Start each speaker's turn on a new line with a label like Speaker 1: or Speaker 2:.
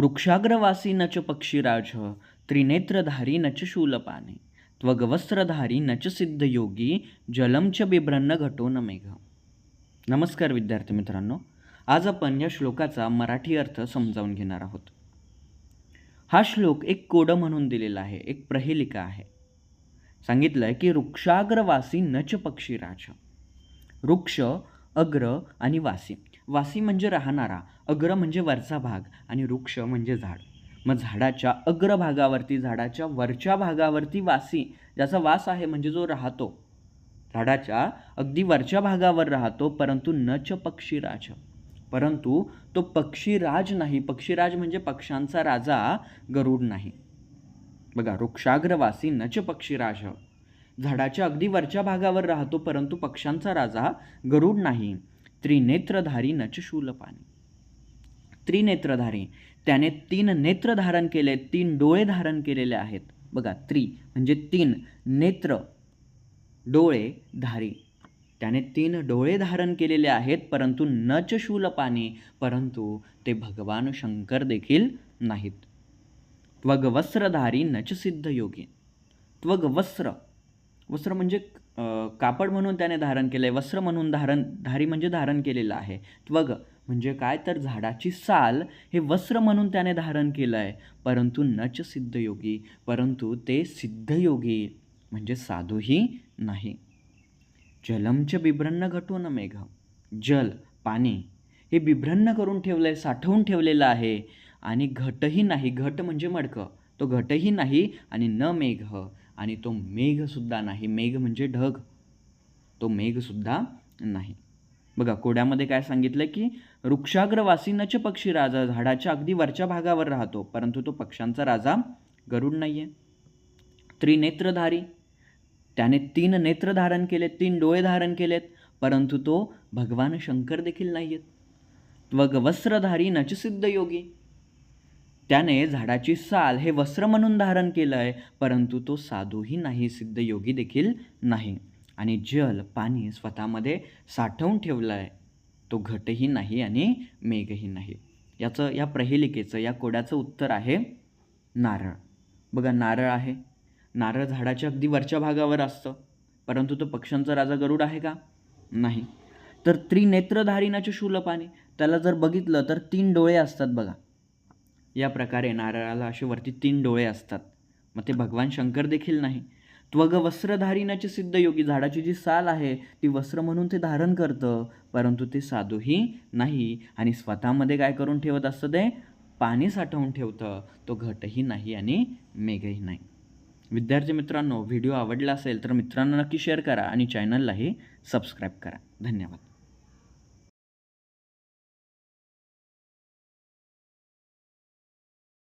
Speaker 1: वृक्षाग्रवासी नच पक्षीराज त्रिनेत्रधारी नच शूलपाने त्वगवस्त्रधारी नच सिद्धयोगी जलम च बिभ्रन्न घटो न मेघ। नमस्कार विद्यार्थी मित्रांनो आज आपण या श्लोकाचा मराठी अर्थ समजावून घेणार आहोत. हा श्लोक एक कोडं म्हणून दिलेला आहे एक प्रहेलिका आहे. सांगितलं आहे की वृक्षाग्रवासी नच पक्षीराज वृक्ष अग्र आणि वासी. वासी म्हणजे राहणारा अग्र म्हणजे वरचा भाग आणि वृक्ष म्हणजे झाड. मग झाडाच्या अग्र भागावरती झाडाच्या वरच्या भागावरती वासी ज्याचा वास आहे म्हणजे जो राहतो. झाडाच्या अगदी वरच्या भागावर राहतो परंतु नच पक्षीराज. परंतु तो पक्षीराज नाही. पक्षीराज म्हणजे पक्ष्यांचा राजा गरुड नाही. बघा वृक्षाग्रवासी नच पक्षीराज. झाडाच्या अगदी वरच्या भागावर राहतो परंतु पक्ष्यांचा राजा गरुड नाही. त्रिनेत्रधारी नच त्रिनेत्रधारी त्याने तीन नेत्र धारण केले तीन डोळे धारण केलेले आहेत. बघा त्रि म्हणजे तीन नेत्र डोळे धारी. त्याने तीन डोळे धारण केलेले आहेत परंतु नच परंतु ते भगवान शंकर देखील नाहीत. त्वग वस्त्रधारी नच सिद्ध योगी त्वग वस्त्र म्हणजे कापड म्हणून त्याने धारण केलं आहे वस्त्र म्हणून धारण धारी म्हणजे धारण केलेलं आहे. त्वग म्हणजे काय तर झाडाची साल हे वस्त्र म्हणून त्याने धारण केलं आहे परंतु नच सिद्धयोगी परंतु ते सिद्धयोगी म्हणजे साधूही नाही. जलमच बिभ्रन्न घटून मेघ. जल पाणी हे बिभ्रन्न करून ठेवलं आहे साठवून ठेवलेलं आहे. आणि घटही नाही घट म्हणजे मडकं. तो घटही नाही आणि न मेघ. आणि तो मेघसुद्धा नाही. मेघ म्हणजे ढग. तो मेघसुद्धा नाही. बघा कोड्यामध्ये काय सांगितलं की वृक्षाग्रवासी नच पक्षी राजा झाडाच्या अगदी वरच्या भागावर राहतो परंतु तो पक्ष्यांचा राजा गरुड नाही आहे त्रिनेत्रधारी. त्याने तीन नेत्र धारण केलेत तीन डोळे धारण केलेत परंतु तो भगवान शंकर देखील नाही आहेत त्वग वस्त्रधारी नच सिद्ध योगी त्याने झाडाची साल हे वस्त्र म्हणून धारण केलं आहे परंतु तो साधूही नाही सिद्ध योगी देखील नाही. आणि जल पाणी स्वतःमध्ये साठवून ठेवलं आहे तो घटही नाही आणि मेघही नाही. याचं या प्रहेलिकेचं या कोड्याचं उत्तर आहे नारळ. बघा नारळ आहे. नारळ झाडाच्या अगदी वरच्या भागावर असतं. परंतु तो पक्ष्यांचा राजा गरुड आहे का? नाही. तर त्रिनेत्रधारीनाचे शूलपाने त्याला जर बघितलं तर तीन डोळे असतात बघा. या प्रकारे नारळाला असे वरती तीन डोळे असतात. मग ते भगवान शंकर देखील नाही. त्वग वस्त्रधारीनाचे सिद्ध योगी झाडाची जी साल आहे ती वस्त्र म्हणून ते धारण करतं परंतु ते साधूही नाही आणि स्वतःमध्ये काय करून ठेवत असतं ते? पाणी साठवून ठेवतं. तो घटही नाही आणि मेघही नाही. विद्यार्थी मित्रांनो व्हिडिओ आवडला असेल तर मित्रांना नक्की शेअर करा आणि चॅनललाही सबस्क्राईब करा. धन्यवाद.